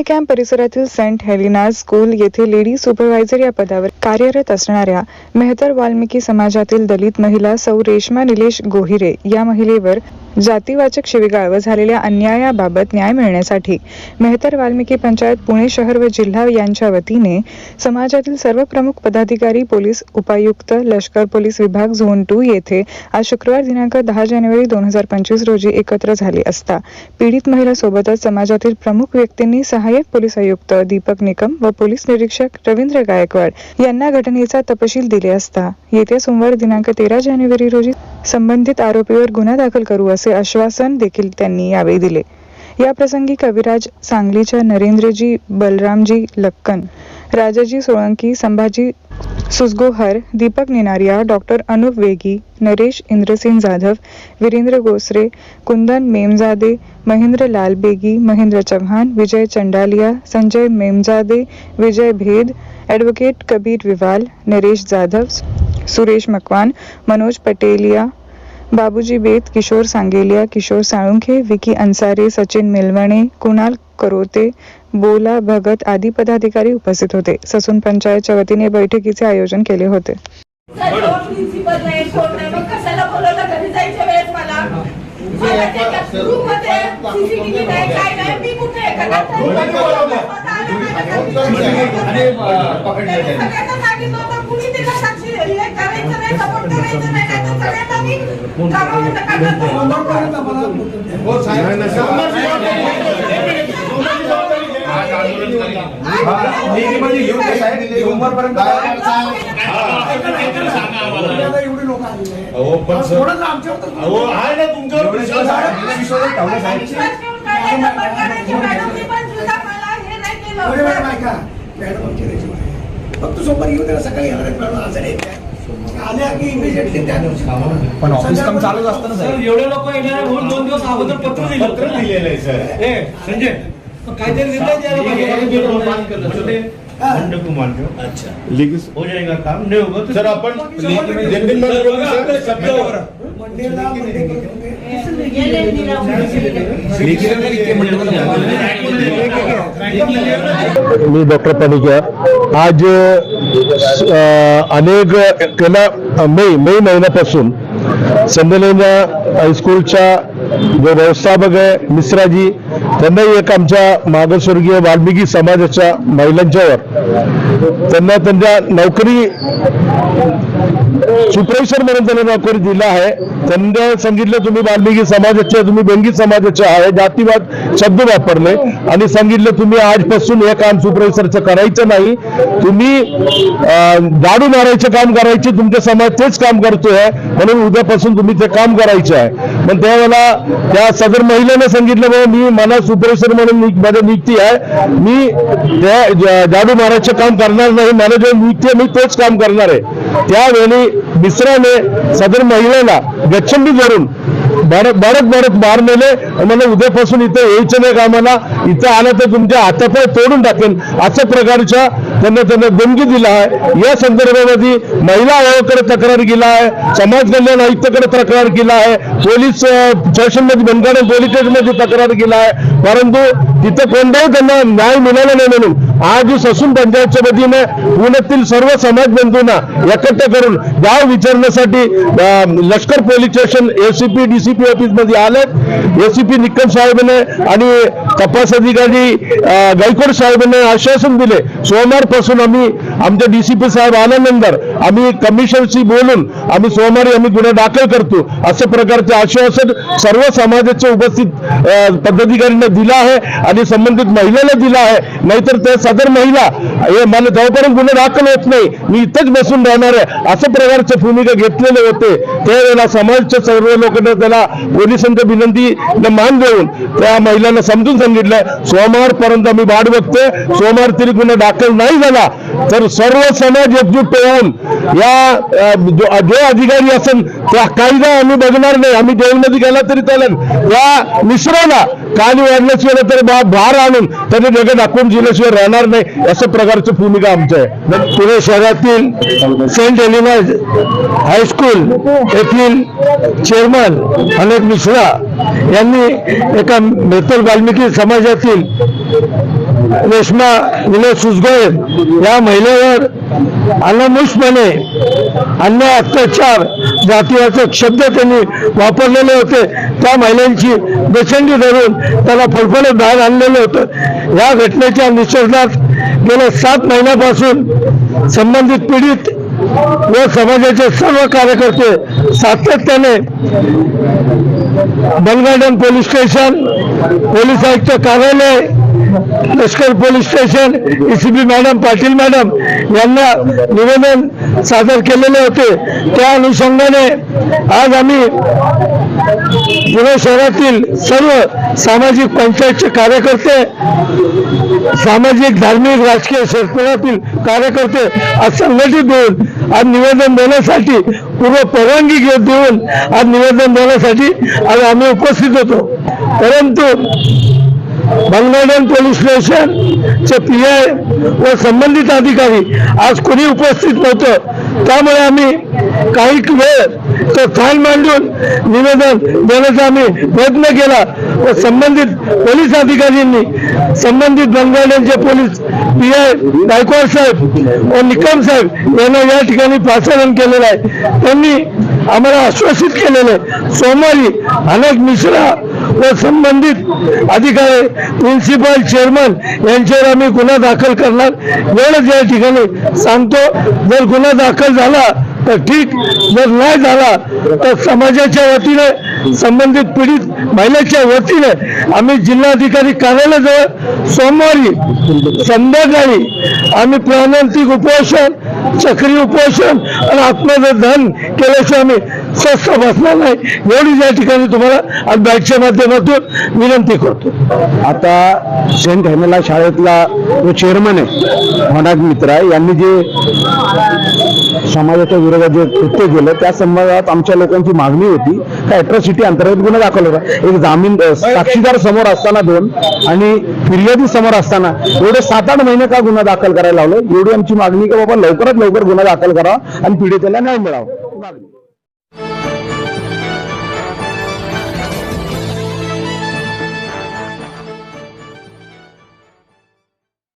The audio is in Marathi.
पुणे कॅम्प परिसरातील सेंट हेलिनाज स्कूल येथे लेडी सुपरवायझर या पदावर कार्यरत असणाऱ्या मेहतर वाल्मिकी समाजातील दलित महिला सौ रेश्मा निलेश गोहिरे या महिलेवर जातीवाचक शिवीगाळ व झालेल्या अन्यायाबाबत न्याय मिळण्यासाठी मेहतर वाल्मिकी पंचायत पुणे शहर व जिल्हा यांच्या वतीने समाजातील सर्व प्रमुख पदाधिकारी पोलीस उपायुक्त लष्कर पोलीस विभाग झोन टू येथे आज शुक्रवार दिनांक दहा जानेवारी दोन हजार पंचवीस रोजी एकत्र झाले असता पीडित महिला सोबतच समाजातील प्रमुख व्यक्तींनी सहाय्यक पोलीस आयुक्त दीपक निकम व पोलीस निरीक्षक रवींद्र गायकवाड यांना घटनेचा तपशील दिले असता येत्या सोमवार दिनांक तेरा जानेवारी रोजी संबंधित आरोपीवर गुन्हा दाखल करू असे आश्वासन देखील त्यांनी यावेळी दिले. या प्रसंगी कविराज सांगलीच्या नरेंद्रजी बलरामजी लक्कन राजाजी सोळंकी संभाजी सुसगोहर दीपक निनारिया डॉक्टर अनुप वेगी नरेश इंद्रसिंग जाधव वीरेंद्र गोसरे कुंदन मेमजादे महेंद्र लाल बेगी महेंद्र चव्हाण विजय चंडालिया संजय मेमजादे विजय भेद ॲडव्होकेट कबीर विवाल नरेश जाधव सुरेश मकवान मनोज पटेलिया बाबूजी बेत किशोर सांगेलिया किशोर साळुंखे विकी अन्सारे सचिन मिलवणे कुणाल करोते बोला भगत आदी पदाधिकारी उपस्थित होते. ससून पंचायतच्या वतीने बैठकीचे आयोजन केले होते. फक्त सोमवारी येऊ त्याला सकाळी येणार मॅडम. आजारी आहेत की इमिजिएटली त्या पण ऑफ़िस काम चालूच असतं ना सर. एवढे लोक येणार आहे दोन दिवस अगोदर पत्र दिलं पत्र दिलेलं आहे सर. ए संजय काहीतरी निर्णय द्यायला पाहिजे. खंड को मान लो अच्छा. हो जाएगा काम नहीं होगा तो सर अपन लेकिन मैं आपल्या शब्दावर मंडेला मंडे करून दे. मी डॉक्टर पणिकर आज अनेक गेल्या मे मे महिन्यापासून संमेलना हायस्कूलच्या जो व्यवस्थापक आहे मिश्राजी त्यांनाही एक आमच्या मागासवर्गीय वाल्मिकी समाजाच्या महिलांच्यावर त्यांना त्यांच्या नोकरी सुप्रेशर म्हणून त्यांना नोकरी दिला आहे. त्यांना सांगितलं तुम्ही वाल्मिकी समाजाचे तुम्ही बेंगी समाजाचे आहे. जातीवाद शब्द वापरले आणि सांगितलं तुम्ही आजपासून हे काम सुप्रेसरचं करायचं नाही. तुम्ही जाडू मारायचे मारायचं काम करायचे तुमच्या समाज तेच काम करतोय. म्हणून उद्यापासून तुम्ही ते काम करायचे आहे. पण त्यावेळेला त्या सदर महिलेने सांगितलं बाबा मी मला सुप्रेसर म्हणून माझ्या नियुक्ती आहे. मी त्या जाडू मारायचं काम करणार नाही. मला जे मी तोच काम करणार आहे. त्यावेळी मिश्राने सदर महिलेला गच्छंडी धरून बारक बारक बारक मार नेले आणि मला उद्यापासून इथं यायचं नाही का आम्हाला इथं आलं तर तुमच्या हातापाय तोडून टाकेन अशा प्रकारच्या त्यांना त्यांना धमकी दिला आहे. या संदर्भामध्ये महिला आयोगाकडे तक्रार केला आहे. समाज कल्याण आयुक्ताकडे तक्रार केला आहे. पोलीस स्टेशनमध्ये बनगाडे पोलीस स्टेशनमध्ये तक्रार केला आहे. परंतु तिथं कोणताही त्यांना न्याय मिळाला नाही म्हणून. आज ससून पंचायतच्या वतीने पुण्यातील सर्व समाज बंधूंना एकत्र करून गाव विचारण्यासाठी Lashkar police station ACP DCP ऑफिसमध्ये आलेत. एसीपी निकम साहेबने आणि तपास अधिकारी गायकवाड साहेबांनी आश्वासन दिले. सोमवारपासून आम्ही आमच्या डीसीपी साहेब आल्यानंतर आम्ही कमिशनशी बोलून आम्ही सोमवारी आम्ही गुन्हा दाखल करतो. अशा प्रकारचे आश्वासन सर्व समाजाच्या उपस्थित पदाधिकाऱ्यांना दिलं आहे आणि संबंधित महिलेला दिला आहे. नाहीतर त्या सदर महिला हे मला जवळपर्यंत गुन्हा दाखल होत नाही. मी इथंच बसून राहणार आहे. अशा प्रकारच्या भूमिका घेतलेले होते. त्यावेळेला समाजच्या सर्व लोकांना त्याला पोलिसांच्या विनंती मान देऊन त्या महिलांना समजून सांगितलं सोमवारपर्यंत आम्ही वाट बघते सोमवार तरी गुन्हा दाखल नाही झाला तर सर्व समाज एकजूट होऊन या जो जो अधिकारी असेल त्या कायदा आम्ही बघणार नाही आम्ही जेलमध्ये गेला तरी चालेल. या मिश्राला काली वाढल्याशिवाय तर बा- बाहेर आणून त्यांनी जगत दाखवून दिल्याशिवाय राहणार नाही अशा प्रकारची भूमिका आमची आहे. पुणे शहरातील सेंट एलिनाज हायस्कूल येथील चेअरमन अनेक मिश्रा यांनी एका मेहतर वाल्मिकी समाजातील रेश्मा विनोद सुसगोळे या महिलेवर अनमुषपणे अन्याय अत्याचार जातीवाचक शब्द त्यांनी वापरलेले होते. त्या महिलांची बेचंडी धरून त्याला फडफडत बाहेर आणलेलं होतं. या घटनेच्या निषेधात गेल्या सात महिन्यापासून संबंधित पीडित व समाजाचे सर्व कार्यकर्ते सातत्याने बंगार्डन पोलीस स्टेशन पोलीस आयुक्त कार्यालय Lashkar police station ACB madam Patil madam यांना निवेदन सादर केलेले होते. त्या अनुषंगाने आज आम्ही पुणे शहरातील सर्व सामाजिक पंचायतचे कार्यकर्ते सामाजिक धार्मिक राजकीय क्षेत्रातील कार्यकर्ते आज संघटित होऊन आज निवेदन देण्यासाठी पूर्व परवानगी घेत देऊन आज निवेदन देण्यासाठी आज आम्ही उपस्थित होतो. परंतु बंगार्डन पोलीस स्टेशन चे पी आय व संबंधित अधिकारी आज कोणी उपस्थित नव्हतं. त्यामुळे आम्ही काही वेळ तो थाल मांडून निवेदन देण्याचा आम्ही प्रयत्न केला व संबंधित पोलीस अधिकाऱ्यांनी संबंधित बंगार्डनचे पोलीस पी आय गायकवाड साहेब व निकम साहेब यांना या ठिकाणी पाचारण केलेलं आहे. त्यांनी आम्हाला आश्वासित केलेलं आहे. सोमवारी अनेक मिश्रा व संबंधित अधिकारी प्रिन्सिपल चेअरमन यांच्यावर आम्ही गुन्हा दाखल करणार. एवढंच या ठिकाणी सांगतो. जर गुन्हा दाखल झाला तर ठीक. जर नाही झाला तर समाजाच्या वतीने संबंधित पीडित महिलेच्या वतीने आम्ही जिल्हाधिकारी कार्यालयाजवळ सोमवारी संध्याकाळी आम्ही प्राणांतिक उपोषण चक्री उपोषण आणि आत्मदहन केल्याशिवाय आम्ही स्वस्त बसणार नाही. एवढी या ठिकाणी तुम्हाला आज माध्यमातून विनंती करतो. आता सेंट हेमेला शाळेतला जो चेअरमन आहे होनाज मित्रा यांनी जे समाजाच्या विरोधात जे कृत्य केलं त्या संदर्भात आमच्या लोकांची मागणी होती. का अॅट्रॉसिटी अंतर्गत गुन्हा दाखल होता. एक जामीन साक्षीदार समोर असताना दोन आणि फिर्यादी समोर असताना एवढे सात आठ महिने का गुन्हा दाखल करायला लावलं? एवढी आमची मागणी की बाबा लवकरात लवकर गुन्हा दाखल करावा आणि पीडितेला न्याय मिळावा. ही मागणी